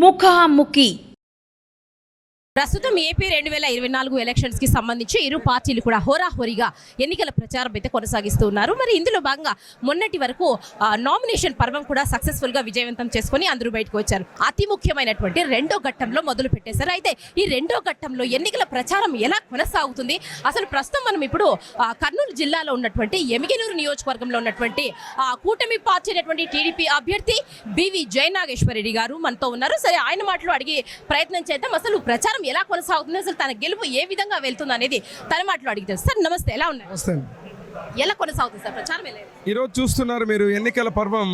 ముఖాముఖి ప్రస్తుతం ఏపీ రెండు వేల ఇరవై నాలుగు ఎలక్షన్స్కి సంబంధించి ఇరు పార్టీలు కూడా హోరాహోరీగా ఎన్నికల ప్రచారం అయితే కొనసాగిస్తూ ఉన్నారు. మరి ఇందులో భాగంగా మొన్నటి వరకు నామినేషన్ పర్వం కూడా సక్సెస్ఫుల్గా విజయవంతం చేసుకొని అందరూ బయటకు వచ్చారు. అతి ముఖ్యమైనటువంటి రెండో ఘట్టంలో మొదలు పెట్టేశారు. అయితే ఈ రెండో ఘట్టంలో ఎన్నికల ప్రచారం ఎలా కొనసాగుతుంది? అసలు ప్రస్తుతం మనం ఇప్పుడు కర్నూలు జిల్లాలో ఉన్నటువంటి ఎమిగినూరు నియోజకవర్గంలో ఉన్నటువంటి కూటమి పార్టీ అయినటువంటి టీడీపీ అభ్యర్థి బివి జయనాగేశ్వరరెడ్డి గారు మనతో ఉన్నారు. సరే ఆయన మాటలు అడిగి ప్రయత్నం చేద్దాం. అసలు ప్రచారం ఎలా కొనసాగుతుంది అసలు తన గెలుపు ఏ విధంగా వెళ్తుంది అనేది తన మాటలు అడిగితే సార్ నమస్తే. ఎలా ఉన్నారు? నమస్తే ఎలా కొనసాగుతుంది సార్? ప్రచారం ఈరోజు చూస్తున్నారు మీరు ఎన్నికల పర్వం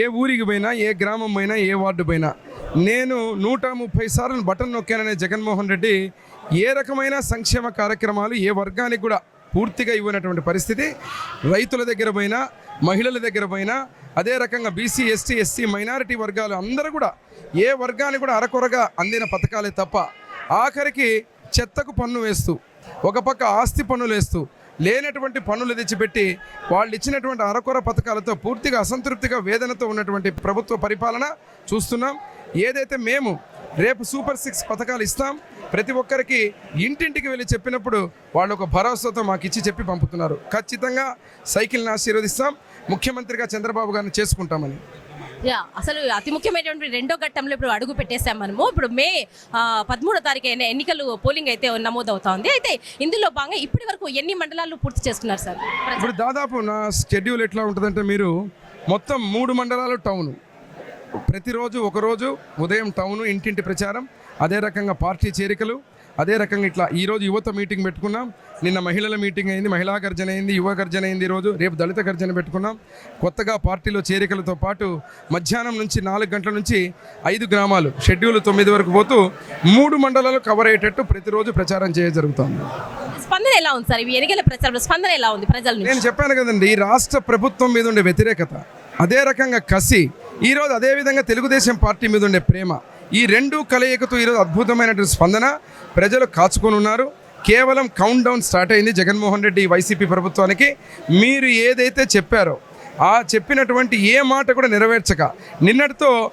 ఏ ఊరికి పోయినా ఏ గ్రామం పోయినా ఏ వార్డు పోయినా. నేను నూట ముప్పై సార్లు బటన్ నొక్కాననే జగన్మోహన్ రెడ్డి ఏ రకమైన సంక్షేమ కార్యక్రమాలు ఏ వర్గానికి కూడా పూర్తిగా ఇవ్వనటువంటి పరిస్థితి. రైతుల దగ్గర పోయినా మహిళల దగ్గర పోయినా అదే రకంగా బీసీ ఎస్టీ ఎస్సీ మైనారిటీ వర్గాలు అందరూ కూడా ఏ వర్గానికి కూడా అరకొరగా అందిన పథకాలే తప్ప ఆఖరికి చెత్తకు పన్ను వేస్తూ ఒక పక్క ఆస్తి పన్నులు వేస్తూ లేనటువంటి పన్నులు తెచ్చిపెట్టి వాళ్ళు ఇచ్చినటువంటి అరకొర పథకాలతో పూర్తిగా అసంతృప్తిగా వేదనతో ఉన్నటువంటి ప్రభుత్వ పరిపాలన చూస్తున్నాం. ఏదైతే మేము రేపు సూపర్ సిక్స్ పథకాలు ఇస్తాం ప్రతి ఒక్కరికి ఇంటింటికి వెళ్ళి చెప్పినప్పుడు వాళ్ళు ఒక భరోసాతో మాకు ఇచ్చి చెప్పి పంపుతున్నారు. ఖచ్చితంగా సైకిల్ని ఆశీర్వదిస్తాం. ముఖ్యమంత్రిగా చంద్రబాబు గారిని చేసుకుంటామని. యా అసలు అతి ముఖ్యమైనటువంటి రెండో ఘట్టంలో ఇప్పుడు అడుగు పెట్టేశాం మనము. ఇప్పుడు మే పదమూడో తారీఖు అయిన ఎన్నికలు పోలింగ్ అయితే నమోదవుతా ఉంది అయితే ఇందులో భాగంగా ఇప్పటి వరకు ఎన్ని మండలాలు పూర్తి చేసుకున్నారు సార్? ఇప్పుడు దాదాపు నా షెడ్యూల్ ఎట్లా ఉంటుందంటే మీరు మొత్తం మూడు మండలాలు టౌన్. ప్రతిరోజు ఒకరోజు ఉదయం టౌన్ ఇంటింటి ప్రచారం అదే రకంగా పార్టీ చేరికలు అదే రకంగా ఇట్లా ఈరోజు యువత మీటింగ్ పెట్టుకున్నాం. నిన్న మహిళల మీటింగ్ అయింది మహిళా గర్జన అయింది యువ గర్జన అయింది ఈరోజు రేపు దళిత గర్జన పెట్టుకున్నాం. కొత్తగా పార్టీలో చేరికలతో పాటు మధ్యాహ్నం నుంచి నాలుగు గంటల నుంచి ఐదు గ్రామాలు షెడ్యూల్ తొమ్మిది వరకు పోతూ మూడు మండలాలు కవర్ అయ్యేటట్టు ప్రతిరోజు ప్రచారం చేయ జరుగుతుంది. స్పందన ఎలా ఉంది సార్? ఇవి ఎన్నికల ప్రచారంలో స్పందన ఎలా ఉంది ప్రజల నేను చెప్పాను కదండి ఈ రాష్ట్ర ప్రభుత్వం మీద ఉండే వ్యతిరేకత అదే రకంగా కసి ఈరోజు అదే విధంగా తెలుగుదేశం పార్టీ మీద ఉండే ప్రేమ ఈ రెండు కలయికతో ఈరోజు అద్భుతమైనటువంటి స్పందన. ప్రజలు కాచుకొని ఉన్నారు. కేవలం కౌంట్ డౌన్ స్టార్ట్ అయింది జగన్మోహన్ రెడ్డి వైసీపీ ప్రభుత్వానికి. మీరు ఏదైతే చెప్పారో ఆ చెప్పినటువంటి ఏ మాట కూడా నెరవేర్చక. నిన్నటితో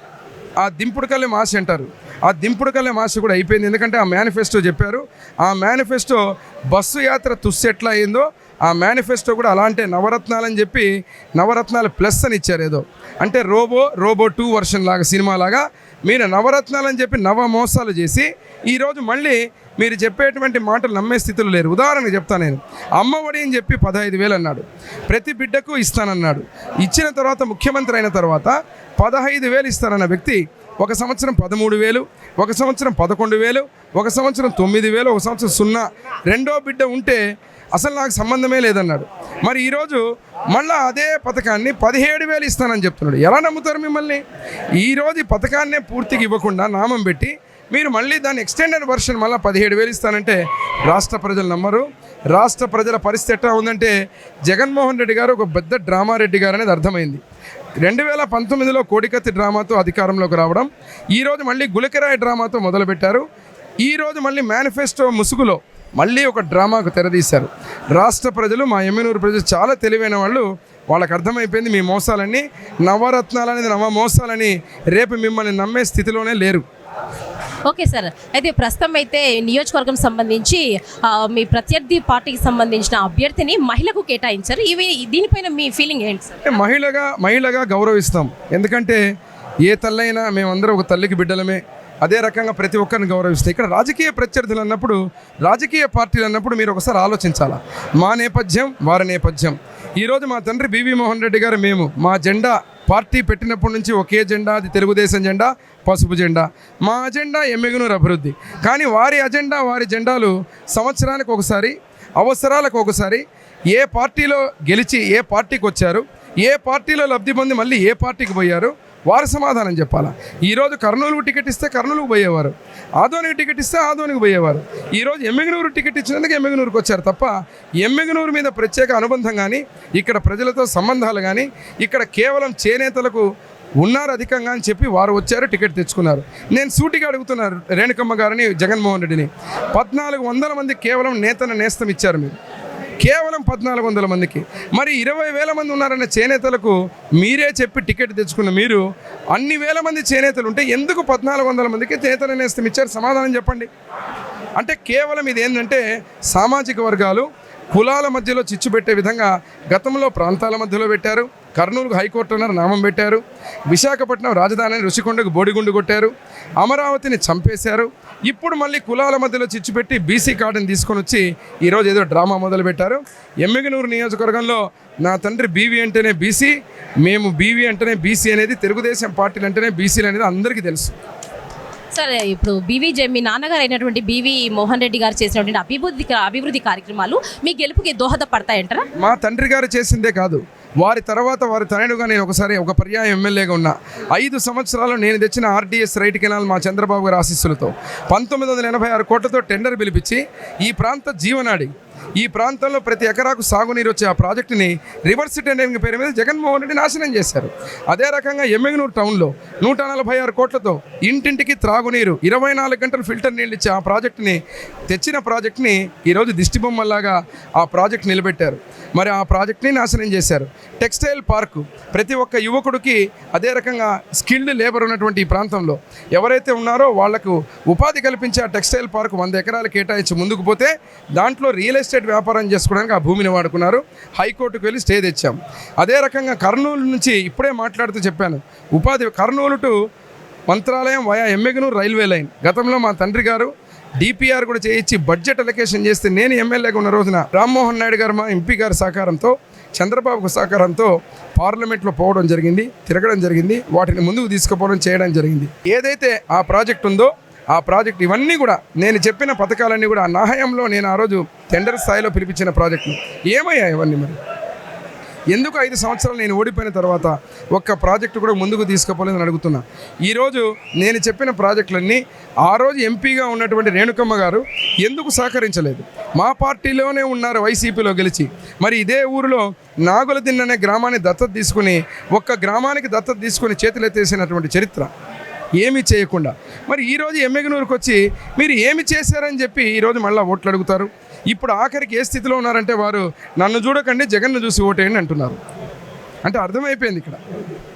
ఆ దింపుడు కళ్ళెం ఆశ అంటారు. ఆ దింపుడు కళ్ళెం ఆశ కూడా అయిపోయింది. ఎందుకంటే ఆ మేనిఫెస్టో చెప్పారు. ఆ మేనిఫెస్టో బస్సు యాత్ర తుస్సు ఎట్లా అయిందో ఆ మేనిఫెస్టో కూడా అలాంటి నవరత్నాలని చెప్పి నవరత్నాలు ప్లస్ అని ఇచ్చారు ఏదో. అంటే రోబో రోబో టూ వర్షన్ లాగా సినిమా లాగా మీరు నవరత్నాలని చెప్పి నవ మోసాలు చేసి ఈరోజు మళ్ళీ మీరు చెప్పేటువంటి మాటలు నమ్మే స్థితిలో లేరు. ఉదాహరణకు చెప్తాను నేను. అమ్మఒడి అని చెప్పి పదహైదు వేలు అన్నాడు. ప్రతి బిడ్డకు ఇస్తానన్నాడు. ఇచ్చిన తర్వాత ముఖ్యమంత్రి అయిన తర్వాత పదహైదు వేలు ఇస్తానన్న వ్యక్తి ఒక సంవత్సరం పదమూడు వేలు ఒక సంవత్సరం పదకొండు వేలు ఒక సంవత్సరం తొమ్మిది వేలు ఒక సంవత్సరం సున్నా రెండో బిడ్డ ఉంటే అసలు నాకు సంబంధమే లేదన్నాడు. మరి ఈరోజు మళ్ళీ అదే పథకాన్ని పదిహేడు వేలు ఇస్తానని చెప్తున్నాడు. ఎలా నమ్ముతారు మిమ్మల్ని? ఈరోజు ఈ పథకాన్నే పూర్తిగా ఇవ్వకుండా నామం పెట్టి మీరు మళ్ళీ దాన్ని ఎక్స్టెండెడ్ వర్షన్ మళ్ళీ పదిహేడు వేలు ఇస్తానంటే రాష్ట్ర ప్రజలు నమ్మరు. రాష్ట్ర ప్రజల పరిస్థితి ఎట్లా ఉందంటే జగన్మోహన్ రెడ్డి గారు ఒక పెద్ద డ్రామా రెడ్డి గారు అనేది అర్థమైంది. రెండు వేల పంతొమ్మిదిలో కోడికత్తి డ్రామాతో అధికారంలోకి రావడం ఈరోజు మళ్ళీ గులకరాయి డ్రామాతో మొదలుపెట్టారు. ఈరోజు మళ్ళీ మేనిఫెస్టో ముసుగులో మళ్ళీ ఒక డ్రామాకు తెరదీశారు. రాష్ట్ర ప్రజలు మా ఎమ్మెనూరు ప్రజలు చాలా తెలివైన వాళ్ళు. వాళ్ళకి అర్థమైపోయింది మీ మోసాలన్నీ. నవరత్నాలు అనేది నవ మోసాలని రేపు మిమ్మల్ని నమ్మే స్థితిలోనే లేరు. Okay sir. అయితే ప్రస్తుతం అయితే నియోజకవర్గం సంబంధించి మీ ప్రత్యర్థి పార్టీకి సంబంధించిన అభ్యర్థిని మహిళకు కేటాయించారు. ఇవి దీనిపైన మీ ఫీలింగ్ ఏంటి సార్? మహిళగా మహిళగా గౌరవిస్తాం. ఎందుకంటే ఏ తల్లైనా మేమందరం ఒక తల్లికి బిడ్డలమే. అదే రకంగా ప్రతి ఒక్కరిని గౌరవిస్తే. ఇక్కడ రాజకీయ ప్రత్యర్థులు అన్నప్పుడు రాజకీయ పార్టీలు అన్నప్పుడు మీరు ఒకసారి ఆలోచించాలా? మా నేపథ్యం వారి నేపథ్యం. ఈరోజు మా తండ్రి బీవీ మోహన్ రెడ్డి గారు మేము మా జెండా పార్టీ పెట్టినప్పటి నుంచి ఒకే జెండా అది తెలుగుదేశం జెండా పసుపు జెండా. మా అజెండా ఎమ్మెగునూరు అభివృద్ధి. కానీ వారి అజెండా వారి జెండాలు సంవత్సరానికి ఒకసారి అవసరాలకు ఒకసారి ఏ పార్టీలో గెలిచి ఏ పార్టీకి వచ్చారు ఏ పార్టీలో లబ్ధి పొంది మళ్ళీ ఏ పార్టీకి పోయారు వారు సమాధానం చెప్పాలా? ఈరోజు కర్నూలుకు టికెట్ ఇస్తే కర్నూలుకు పోయేవారు. ఆదోనికి టికెట్ ఇస్తే ఆదోనికి పోయేవారు. ఈరోజు ఎమ్మెగనూరు టికెట్ ఇచ్చినందుకు ఎమ్మెగనూరుకు వచ్చారు తప్ప ఎమ్మెగనూరు మీద ప్రత్యేక అనుబంధం కానీ ఇక్కడ ప్రజలతో సంబంధాలు కానీ ఇక్కడ కేవలం చేనేతలకు ఉన్నారు అధికంగా అని చెప్పి వారు వచ్చారు టికెట్ తెచ్చుకున్నారు. నేను సూటిగా అడుగుతున్నారు రేణుకమ్మ గారిని జగన్మోహన్ రెడ్డిని. పద్నాలుగు వందల మంది కేవలం నేతను నేస్తం ఇచ్చారు మీరు. కేవలం పద్నాలుగు వందల మందికి. మరి ఇరవై వేల మంది ఉన్నారన్న చేనేతలకు మీరే చెప్పి టికెట్ తెచ్చుకున్న మీరు అన్ని వేల మంది చేనేతలు ఉంటే ఎందుకు పద్నాలుగు వందల మందికి చేనేతలు నేస్తం ఇచ్చారు? సమాధానం చెప్పండి. అంటే కేవలం ఇది ఏంటంటే సామాజిక వర్గాలు కులాల మధ్యలో చిచ్చు పెట్టే విధంగా గతంలో ప్రాంతాల మధ్యలో పెట్టారు. కర్నూలుకు హైకోర్టు అన్నారు నామం పెట్టారు. విశాఖపట్నం రాజధాని రుషికొండకు బోడిగుండు కొట్టారు. అమరావతిని చంపేశారు. ఇప్పుడు మళ్ళీ కులాల మధ్యలో చిచ్చు పెట్టి బీసీ కార్డుని తీసుకొని వచ్చి ఈరోజు ఏదో డ్రామా మొదలు పెట్టారు. ఎమ్మిగనూరు నియోజకవర్గంలో నా తండ్రి బీవీ అంటేనే బీసీ మేము బీవీ అంటేనే బీసీ అనేది తెలుగుదేశం పార్టీలు అంటేనే బీసీలు అనేది అందరికీ తెలుసు. సరే ఇప్పుడు బీవీ జే మీ నాన్నగారు అయినటువంటి బీవీ మోహన్ రెడ్డి గారు చేసినటువంటి అభివృద్ధి అభివృద్ధి కార్యక్రమాలు మీ గెలుపుకి దోహదపడతాయంటారా? మా తండ్రి గారు చేసిందే కాదు. వారి తర్వాత వారి తనయుడుగా నేను ఒకసారి ఒక పర్యాయ ఎమ్మెల్యేగా ఉన్నా. ఐదు సంవత్సరాలు నేను తెచ్చిన ఆర్డీఎస్ రైట్ కెనాల్ మా చంద్రబాబు గారి ఆశీస్సులతో పంతొమ్మిది వందల ఎనభై ఆరు కోట్లతో టెండర్ పిలిపించి ఈ ప్రాంత జీవనాడి ఈ ప్రాంతంలో ప్రతి ఎకరాకు సాగునీరు వచ్చే ఆ ప్రాజెక్టుని రివర్స్ టెండరింగ్ పేరు మీద జగన్మోహన్ రెడ్డి నాశనం చేశారు. అదే రకంగా ఎమ్మెగనూరు టౌన్లో నూట నలభై ఆరు కోట్లతో ఇంటింటికి త్రాగునీరు ఇరవై నాలుగు గంటలు ఫిల్టర్ నీళ్ళు ఇచ్చే ఆ ప్రాజెక్టుని తెచ్చిన ప్రాజెక్ట్ని ఈరోజు దిష్టిబొమ్మల్లాగా ఆ ప్రాజెక్ట్ నిలబెట్టారు. మరి ఆ ప్రాజెక్ట్ని నాశనం చేశారు. టెక్స్టైల్ పార్కు ప్రతి ఒక్క యువకుడికి అదే రకంగా స్కిల్డ్ లేబర్ ఉన్నటువంటి ఈ ప్రాంతంలో ఎవరైతే ఉన్నారో వాళ్ళకు ఉపాధి కల్పించే ఆ టెక్స్టైల్ పార్క్ వంద ఎకరాలు కేటాయించి ముందుకు పోతే దాంట్లో రియల్ ఎస్టేట్ వ్యాపారం చేసుకోవడానికి ఆ భూమిని వాడుకున్నారు. హైకోర్టుకు వెళ్ళి స్టే తెచ్చాం. అదే రకంగా కర్నూలు నుంచి ఇప్పుడే మాట్లాడుతూ చెప్పాను. ఉపాధి Kurnool to Mantralayam via Yemmiganur railway line. గతంలో మా తండ్రి గారు డిపిఆర్ కూడా చేయించి బడ్జెట్ అలొకేషన్ చేస్తే నేను ఎమ్మెల్యేగా ఉన్న రోజున రామ్మోహన్ నాయుడు గారు మా ఎంపీ గారి సహకారంతో చంద్రబాబు సహకారంతో పార్లమెంట్లో పోవడం జరిగింది తిరగడం జరిగింది వాటిని ముందుకు తీసుకుపోవడం చేయడం జరిగింది. ఏదైతే ఆ ప్రాజెక్ట్ ఉందో ఆ ప్రాజెక్ట్ ఇవన్నీ కూడా నేను చెప్పిన పథకాలన్నీ కూడా నా హయాంలో నేను ఆ రోజు టెండర్ స్థాయిలో పిలిపించిన ప్రాజెక్టులు. ఏమయ్యాయి ఇవన్నీ మరి? ఎందుకు ఐదు సంవత్సరాలు నేను ఓడిపోయిన తర్వాత ఒక్క ప్రాజెక్టు కూడా ముందుకు తీసుకుపోలేదని అడుగుతున్నా. ఈరోజు నేను చెప్పిన ప్రాజెక్టులన్నీ ఆ రోజు ఎంపీగా ఉన్నటువంటి రేణుకమ్మ గారు ఎందుకు సహకరించలేదు? మా పార్టీలోనే ఉన్నారు వైసీపీలో గెలిచి. మరి ఇదే ఊరిలో నాగుల దిన్ననే గ్రామాన్ని దత్తత తీసుకుని ఒక్క గ్రామానికి దత్తత తీసుకుని చేతులెత్తేసినటువంటి చరిత్ర. ఏమీ చేయకుండా. మరి ఈరోజు ఎమ్మెగనూరుకు వచ్చి మీరు ఏమి చేశారని చెప్పి ఈరోజు మళ్ళీ ఓట్లు అడుగుతారు? ఇప్పుడు ఆఖరికి ఏ స్థితిలో ఉన్నారంటే వారు నన్ను చూడకండి జగన్ను చూసి ఓటేయండి అంటున్నారు. అంటే అర్థమైపోయింది ఇక్కడ.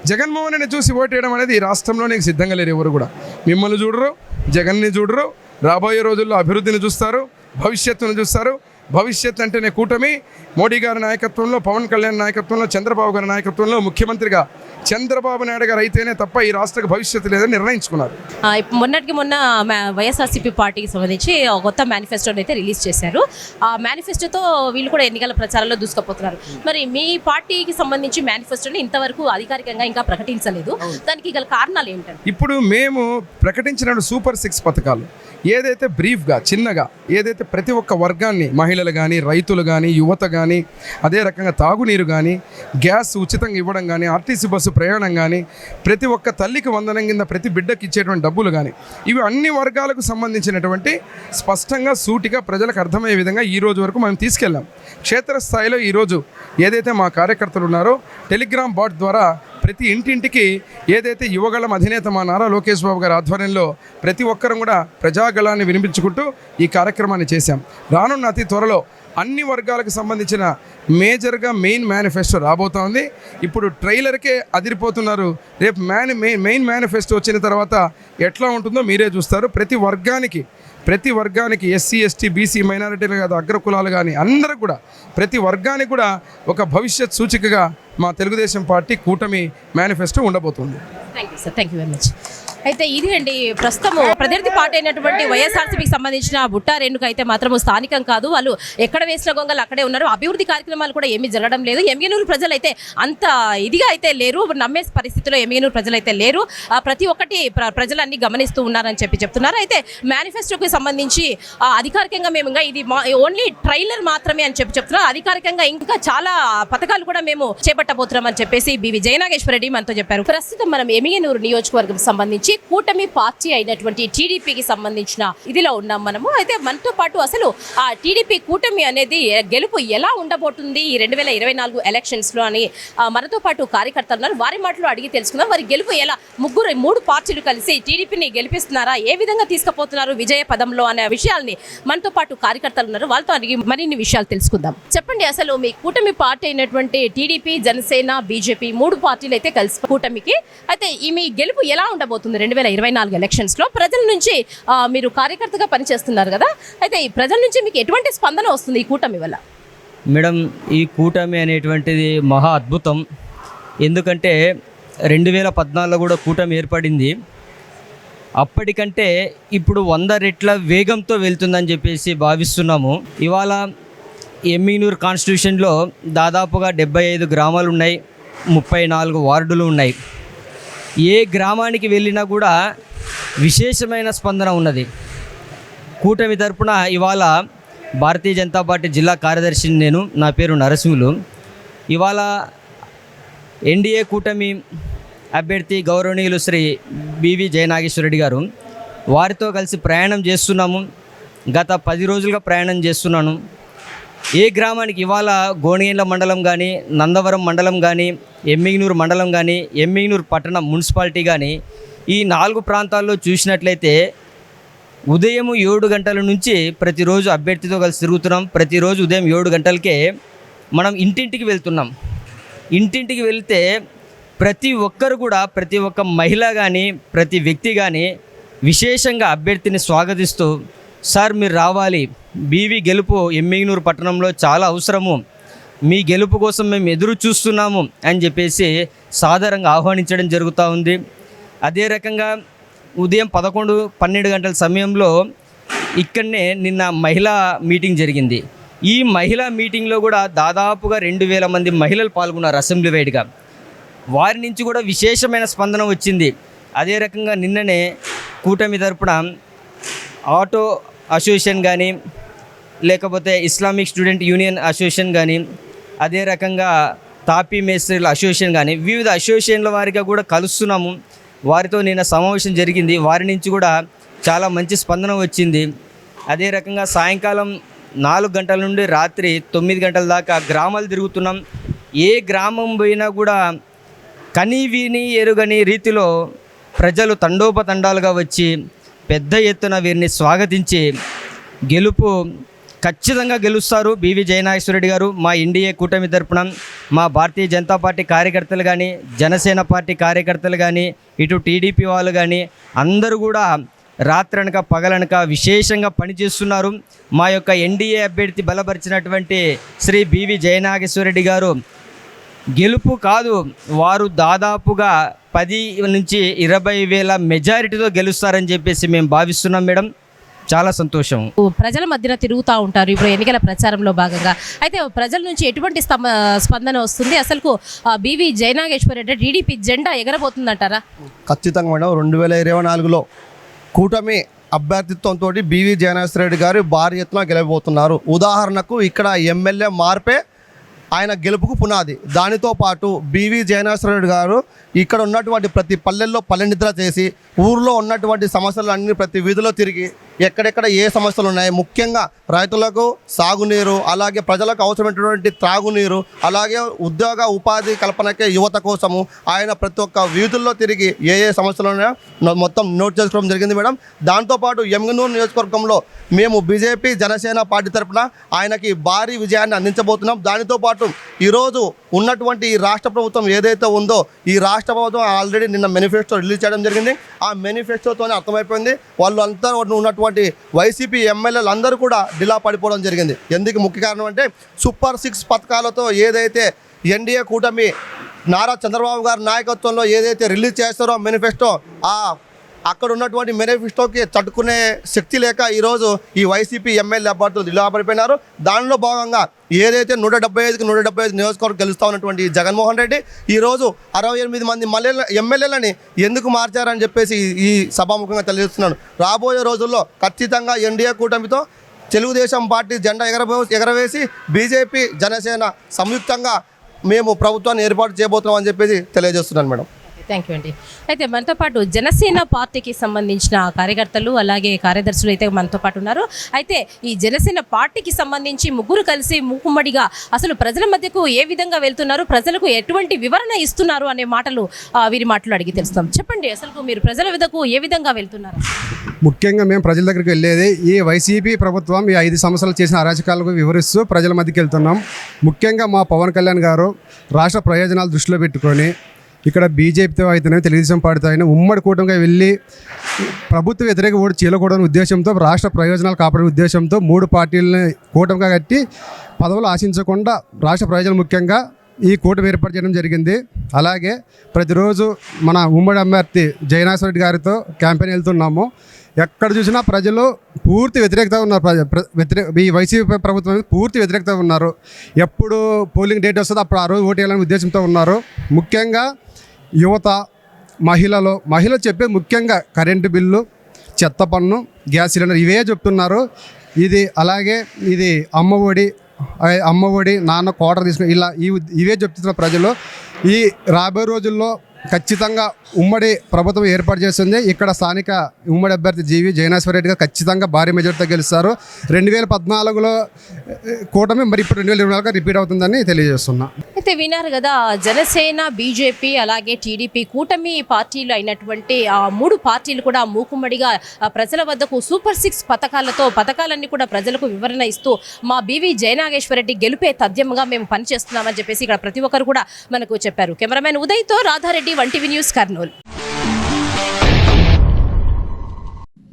జగన్మోహన్ రెడ్డి చూసి ఓటేయడం అనేది ఈ రాష్ట్రంలోనే సిద్ధంగా లేరు ఎవరు కూడా. మిమ్మల్ని చూడరు జగన్ని చూడరు రాబోయే రోజుల్లో అభివృద్ధిని చూస్తారు భవిష్యత్తును చూస్తారు. భవిష్యత్ అంటేనే కూటమి. మోడీ గారి నాయకత్వంలో పవన్ కళ్యాణ్ నాయకత్వంలో చంద్రబాబు గారి నాయకత్వంలో ముఖ్యమంత్రిగా చంద్రబాబు నాయుడు గారు అయితేనే తప్ప ఈ రాష్ట్రకు భవిష్యత్తు లేదని నిర్ణయించుకున్నారు. మొన్నటికి మొన్న వైఎస్ఆర్సీపీ పార్టీకి సంబంధించి కొత్త మేనిఫెస్టోని అయితే రిలీజ్ చేశారు. ఆ మేనిఫెస్టోతో వీళ్ళు కూడా ఎన్నికల ప్రచారంలో దూసుకుపోతున్నారు. మరి మీ పార్టీకి సంబంధించి మేనిఫెస్టోని ఇంతవరకు అధికారికంగా ఇంకా ప్రకటించలేదు. దానికి గల కారణాలు ఏంటంటే ఇప్పుడు మేము ప్రకటించిన సూపర్ సిక్స్ పథకాలు. ఏదైతే బ్రీఫ్గా చిన్నగా ఏదైతే ప్రతి ఒక్క వర్గాన్ని మహిళలు కానీ రైతులు కానీ యువత కానీ అదే రకంగా తాగునీరు కానీ గ్యాస్ ఉచితంగా ఇవ్వడం కానీ ఆర్టీసీ బస్సు ప్రయాణం కానీ ప్రతి ఒక్క తల్లికి వందనం కింద ప్రతి బిడ్డకి ఇచ్చేటువంటి డబ్బులు కానీ ఇవి అన్ని వర్గాలకు సంబంధించినటువంటి స్పష్టంగా సూటిగా ప్రజలకు అర్థమయ్యే విధంగా ఈ రోజు వరకు మనం తీసుకెళ్ళాం. క్షేత్రస్థాయిలో ఈరోజు ఏదైతే మా కార్యకర్తలు ఉన్నారో టెలిగ్రామ్ బాట్ ద్వారా ప్రతి ఇంటింటికి ఏదైతే యువగళం అధినేత మా నారా లోకేష్ బాబు గారి ఆధ్వర్యంలో ప్రతి ఒక్కరం కూడా ప్రజాగళాన్ని వినిపించుకుంటూ ఈ కార్యక్రమాన్ని చేశాం. రానున్న అతి త్వరలో అన్ని వర్గాలకు సంబంధించిన మేజర్గా మెయిన్ మేనిఫెస్టో రాబోతోంది. ఇప్పుడు ట్రైలర్కే అదిరిపోతున్నారు. రేపు మ్యాన్ మెయిన్ మేనిఫెస్టో వచ్చిన తర్వాత ఎట్లా ఉంటుందో మీరే చూస్తారు. ప్రతి వర్గానికి ప్రతి వర్గానికి ఎస్సీ ఎస్టీ బీసీ మైనారిటీలు కాదు అగ్రకులాలు కానీ అందరూ కూడా ప్రతి వర్గానికి కూడా ఒక భవిష్యత్ సూచికగా మా తెలుగుదేశం పార్టీ కూటమి మేనిఫెస్టో ఉండబోతుంది. Thank you sir thank you very much అయితే ఇది అండి ప్రస్తుతం ప్రత్యర్థి పార్టీ అయినటువంటి వైఎస్ఆర్సీపీకి సంబంధించిన బుట్టా రేణుక అయితే మాత్రం స్థానికం కాదు. వాళ్ళు ఎక్కడ వేసిన గొంగలు అక్కడే ఉన్నారు. అభివృద్ధి కార్యక్రమాలు కూడా ఏమీ జరగడం లేదు. ఎమ్మిగనూరు ప్రజలు అయితే అంత ఇదిగా అయితే లేరు నమ్మే పరిస్థితిలో ఎమ్మిగనూరు ప్రజలు అయితే లేరు ప్రతి ఒక్కటి ప్ర- ప్రజలన్నీ గమనిస్తూ ఉన్నారని చెప్పి చెప్తున్నారు. అయితే మేనిఫెస్టోకి సంబంధించి అధికారికంగా మేము ఇంకా ఇది ఓన్లీ ట్రైలర్ మాత్రమే అని చెప్పి చెప్తున్నారు. అధికారికంగా ఇంకా చాలా పథకాలు కూడా మేము చేపట్టబోతున్నాం అని చెప్పేసి బి. విజయనాగేశ్వర రెడ్డి మనతో చెప్పారు. ప్రస్తుతం మనం ఎమిగనూరు నియోజకవర్గం సంబంధించి కూటమి పార్టీ అయినటువంటి టీడీపీకి సంబంధించిన ఇదిలో ఉన్నాం మనము. అయితే మనతో పాటు అసలు ఆ టీడీపీ కూటమి అనేది గెలుపు ఎలా ఉండబోతుంది ఈ రెండు వేల ఇరవై నాలుగు ఎలక్షన్స్లో అని ఆ, మనతో పాటు కార్యకర్తలు ఉన్నారు. వారి మాటలు అడిగి తెలుసుకుందాం. వారి గెలుపు ఎలా ముగ్గురు మూడు పార్టీలు కలిసి టీడీపీని గెలిపిస్తున్నారా ఏ విధంగా తీసుకుపోతున్నారు విజయ పదంలో అనే విషయాల్ని మనతో పాటు కార్యకర్తలు ఉన్నారు. వాళ్ళతో అడిగి మరిన్ని విషయాలు తెలుసుకుందాం. చెప్పండి అసలు మీ కూటమి పార్టీ అయినటువంటి టీడీపీ జనసేన బీజేపీ మూడు పార్టీలు అయితే కలిసి కూటమికి. అయితే ఈ మీ గెలుపు ఎలా ఉండబోతుంది రెండు వేల ఇరవై నాలుగు ఎలక్షన్స్లో ప్రజల నుంచి మీరు కార్యకర్తగా పనిచేస్తున్నారు కదా. అయితే ఈ ప్రజల నుంచి మీకు ఎటువంటి స్పందన వస్తుంది ఈ కూటమి వల్ల? మేడం ఈ కూటమి అనేటువంటిది మహా అద్భుతం. ఎందుకంటే రెండు వేల పద్నాలుగులో కూడా కూటమి ఏర్పడింది. అప్పటికంటే ఇప్పుడు వంద రెట్ల వేగంతో వెళ్తుందని చెప్పేసి భావిస్తున్నాము. ఇవాళ ఎమ్మినూరు కాన్స్టిట్యూషన్లో దాదాపుగా డెబ్బై ఐదు గ్రామాలు ఉన్నాయి ముప్పై నాలుగు వార్డులు ఉన్నాయి. ఏ గ్రామానికి వెళ్ళినా కూడా విశేషమైన స్పందన ఉన్నది. కూటమి తరపున ఇవాళ భారతీయ జనతా పార్టీ జిల్లా కార్యదర్శిని నేను నా పేరు నరసింహులు ఇవాళ ఎన్డీఏ కూటమి అభ్యర్థి గౌరవనీయులు శ్రీ బివి జయనాగేశ్వరరెడ్డి గారు వారితో కలిసి ప్రయాణం చేస్తున్నాము. గత పది రోజులుగా ప్రయాణం చేస్తున్నాను. ఏ గ్రామానికి ఇవాళ గోనిగేండ్ల మండలం కానీ నందవరం మండలం కానీ ఎమ్మిగినూరు మండలం కానీ ఎమ్మిగినూరు పట్టణం మున్సిపాలిటీ కానీ ఈ నాలుగు ప్రాంతాల్లో చూసినట్లయితే ఉదయం ఏడు గంటల నుంచి ప్రతిరోజు అభ్యర్థితో కలిసి తిరుగుతున్నాం. ప్రతిరోజు ఉదయం ఏడు గంటలకే మనం ఇంటింటికి వెళ్తున్నాం. ఇంటింటికి వెళ్తే ప్రతి ఒక్కరు కూడా ప్రతి ఒక్క మహిళ కానీ ప్రతి వ్యక్తి కానీ విశేషంగా అభ్యర్థిని స్వాగతిస్తూ సార్ మీరు రావాలి. బీవీ గెలుపు ఎమ్మిగినూరు పట్టణంలో చాలా అవసరము. మీ గెలుపు కోసం మేము ఎదురు చూస్తున్నాము అని చెప్పేసి సాధారణంగా ఆహ్వానించడం జరుగుతూ ఉంది. అదే రకంగా ఉదయం పదకొండు పన్నెండు గంటల సమయంలో ఇక్కడనే నిన్న మహిళా మీటింగ్ జరిగింది. ఈ మహిళా మీటింగ్లో కూడా దాదాపుగా రెండు వేల మంది మహిళలు పాల్గొన్నారు అసెంబ్లీ వైడ్గా. వారి నుంచి కూడా విశేషమైన స్పందన వచ్చింది. అదే రకంగా నిన్ననే కూటమి తరపున ఆటో అసోసియేషన్ కానీ లేకపోతే ఇస్లామిక్ స్టూడెంట్ యూనియన్ అసోసియేషన్ కానీ అదే రకంగా తాపీ మేస్త్రీల అసోసియేషన్ కానీ వివిధ అసోసియేషన్ల వారిగా కూడా కలుస్తున్నాము. వారితో నిన్న సమావేశం జరిగింది. వారి నుంచి కూడా చాలా మంచి స్పందన వచ్చింది. అదే రకంగా సాయంకాలం నాలుగు గంటల నుండి రాత్రి తొమ్మిది గంటల దాకా గ్రామాలు తిరుగుతున్నాం. ఏ గ్రామం పోయినా కూడా కని విని ఎరుగని రీతిలో ప్రజలు తండోపతండాలుగా వచ్చి పెద్ద ఎత్తున వీరిని స్వాగతించి గెలుపు ఖచ్చితంగా గెలుస్తారు. బివి జయనాగేశ్వరరెడ్డి గారు మా ఎన్డీఏ కూటమి తరపున మా భారతీయ జనతా పార్టీ కార్యకర్తలు కానీ జనసేన పార్టీ కార్యకర్తలు కానీ ఇటు టీడీపీ వాళ్ళు కానీ అందరూ కూడా రాత్రనక పగలనక విశేషంగా పనిచేస్తున్నారు. మా యొక్క ఎన్డీఏ అభ్యర్థి బలపరిచినటువంటి శ్రీ బివి జయనాగేశ్వరరెడ్డి గారు గెలుపు కాదు వారు దాదాపుగా పది నుంచి ఇరవై వేల మెజారిటీతో గెలుస్తారని చెప్పేసి మేము భావిస్తున్నాం మేడం. చాలా సంతోషం. ప్రజల మధ్యన తిరుగుతూ ఉంటారు ఇప్పుడు ఎన్నికల ప్రచారంలో భాగంగా. అయితే ప్రజల నుంచి ఎటువంటి స్తం- స్పందన వస్తుంది? అసలు బీవీ జయనాగేశ్వర రెడ్డి టీడీపీ జెండా ఎగరబోతుందంటారా? ఖచ్చితంగా మేడం రెండు వేల ఇరవై నాలుగులో కూటమి అభ్యర్థిత్వంతో బీవీ జయనాశ్వర రెడ్డి గారు భారీ ఎత్తున గెలవబోతున్నారు. ఉదాహరణకు ఇక్కడ ఎమ్మెల్యే మార్పే ఆయన గెలుపుకు పునాది. దానితో పాటు బీవీ జయనాశ్వర రెడ్డి గారు ఇక్కడ ఉన్నటువంటి ప్రతి పల్లెల్లో పల్లె నిద్ర చేసి ఊర్లో ఉన్నటువంటి సమస్యలన్నీ ప్రతి వీధిలో తిరిగి ఎక్కడెక్కడ ఏ సమస్యలు ఉన్నాయి ముఖ్యంగా రైతులకు సాగునీరు అలాగే ప్రజలకు అవసరమైనటువంటి త్రాగునీరు అలాగే ఉద్యోగ ఉపాధి కల్పనకే యువత కోసము ఆయన ప్రతి ఒక్క వీధుల్లో తిరిగి ఏ ఏ సమస్యలు ఉన్నాయో మొత్తం నోట్ చేసుకోవడం జరిగింది మేడం. దాంతోపాటు ఎమ్గనూరు నియోజకవర్గంలో మేము బీజేపీ జనసేన పార్టీ తరఫున ఆయనకి భారీ విజయాన్ని అందించబోతున్నాం. దానితో పాటు ఈరోజు ఉన్నటువంటి ఈ రాష్ట్ర ప్రభుత్వం ఏదైతే ఉందో ఈ రాష్ట్ర ప్రభుత్వం ఆల్రెడీ నిన్న మేనిఫెస్టో రిలీజ్ చేయడం జరిగింది. ఆ మేనిఫెస్టోతోనే అర్థమైపోయింది. వాళ్ళు అంతా ఉన్నటువంటి వైసీపీ ఎమ్మెల్యేలు అందరూ కూడా డిలా పడిపోవడం జరిగింది. ఎందుకు ముఖ్య కారణం అంటే సూపర్ సిక్స్ పథకాలతో ఏదైతే ఎన్డీఏ కూటమి నారా చంద్రబాబు గారి నాయకత్వంలో ఏదైతే రిలీజ్ చేస్తారో మేనిఫెస్టో ఆ అక్కడ ఉన్నటువంటి మేనిఫెస్టోకి తట్టుకునే శక్తి లేక ఈరోజు ఈ వైసీపీ ఎమ్మెల్యే అభ్యర్థులు నిలబడిపోయినారు దానిలో భాగంగా ఏదైతే నూట డెబ్బై ఐదుకి నూట డెబ్బై ఐదు నియోజకవర్గం గెలుస్తా ఉన్నటువంటి జగన్మోహన్ రెడ్డి ఈరోజు అరవై ఎనిమిది మంది మల్లె ఎమ్మెల్యేలని ఎందుకు మార్చారని చెప్పేసి ఈ- ఈ సభాముఖంగా తెలియజేస్తున్నాను రాబోయే రోజుల్లో ఖచ్చితంగా ఎన్డీఏ కూటమితో తెలుగుదేశం పార్టీ జెండా ఎగరబో ఎగరవేసి బీజేపీ జనసేన సంయుక్తంగా మేము ప్రభుత్వాన్ని ఏర్పాటు చేయబోతున్నాం అని చెప్పేసి తెలియజేస్తున్నాను మేడం. థ్యాంక్ యూ అండి అయితే మనతో పాటు జనసేన పార్టీకి సంబంధించిన కార్యకర్తలు అలాగే కార్యదర్శులు అయితే మనతో పాటు ఉన్నారు. అయితే ఈ జనసేన పార్టీకి సంబంధించి ముగ్గురు కలిసి మూకుమ్మడిగా అసలు ప్రజల మధ్యకు ఏ విధంగా వెళ్తున్నారు? ప్రజలకు ఎటువంటి వివరణ ఇస్తున్నారు అనే మాటలు వీరి మాటలు అడిగి తెలుస్తాం. చెప్పండి అసలు మీరు ప్రజల వద్దకు ఏ విధంగా వెళ్తున్నారు? ముఖ్యంగా మేము ప్రజల దగ్గరికి వెళ్ళేది ఈ వైసీపీ ప్రభుత్వం ఈ ఐదు సంవత్సరాలు చేసిన అరాచకాలకు వివరిస్తూ ప్రజల మధ్యకి వెళ్తున్నాం. ముఖ్యంగా మా పవన్ కళ్యాణ్ గారు రాష్ట్ర ప్రయోజనాలు దృష్టిలో పెట్టుకొని ఇక్కడ బీజేపీతో అయితేనే తెలుగుదేశం పార్టీతో అయినా ఉమ్మడి కూటమిగా వెళ్ళి ప్రభుత్వ వ్యతిరేక ఓటు చీలకూడని ఉద్దేశంతో రాష్ట్ర ప్రయోజనాలు కాపాడే ఉద్దేశంతో మూడు పార్టీలని కూటమిగా కట్టి పదవులు ఆశించకుండా రాష్ట్ర ప్రయోజనం ముఖ్యంగా ఈ కూటమి ఏర్పాటు చేయడం జరిగింది. అలాగే ప్రతిరోజు మన ఉమ్మడి అభ్యర్థి జయనాథ్ రెడ్డి గారితో క్యాంపెయిన్ వెళ్తున్నాము. ఎక్కడ చూసినా ప్రజలు పూర్తి వ్యతిరేకత ఉన్నారు. వ్యతిరేక ఈ వైసీపీ ప్రభుత్వం పూర్తి వ్యతిరేకత ఉన్నారు. ఎప్పుడు పోలింగ్ డేట్ వస్తుందో అప్పుడు ఆ రోజు ఓటు వేయాలనే ఉద్దేశంతో ఉన్నారు. ముఖ్యంగా యువత మహిళలు మహిళలు చెప్పే ముఖ్యంగా కరెంటు బిల్లు చెత్త పన్ను గ్యాస్ సిలిండర్ ఇవే చెప్తున్నారు. ఇది అలాగే ఇది అమ్మ ఒడి అమ్మ ఒడి నాన్న కోటర్ తీసుకుని ఇలా ఈ ఇవే చెప్తున్న ప్రజలు. ఈ రాబోయే రోజుల్లో ఖచ్చితంగా ఉమ్మడి ప్రభుత్వం ఏర్పాటు చేస్తుంది. ఇక్కడ స్థానిక ఉమ్మడి అభ్యర్థి జీవి జయనాశ్వర రెడ్డిగా ఖచ్చితంగా భారీ మెజార్టీతో గెలుస్తారు. రెండు వేల పద్నాలుగులో కూటమి మరి ఇప్పుడు రెండు వేల ఇరవై నాలుగుగా రిపీట్ అవుతుందని తెలియజేస్తున్నా. అయితే విన్నారు కదా జనసేన బీజేపీ అలాగే టీడీపీ కూటమి పార్టీలు అయినటువంటి ఆ మూడు పార్టీలు కూడా మూకుమ్మడిగా ఆ, ప్రజల వద్దకు సూపర్ సిక్స్ పథకాలతో పథకాలన్నీ కూడా ప్రజలకు వివరణ ఇస్తూ మా బీవీ జయనాగేశ్వరరెడ్డి గెలుపే తథ్యంగా మేము పనిచేస్తున్నామని చెప్పేసి ఇక్కడ ప్రతి ఒక్కరు కూడా మనకు చెప్పారు. కెమెరామెన్ ఉదయ్తో రాధారెడ్డి వంటివి న్యూస్ కర్నూలు.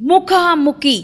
ముఖాముఖి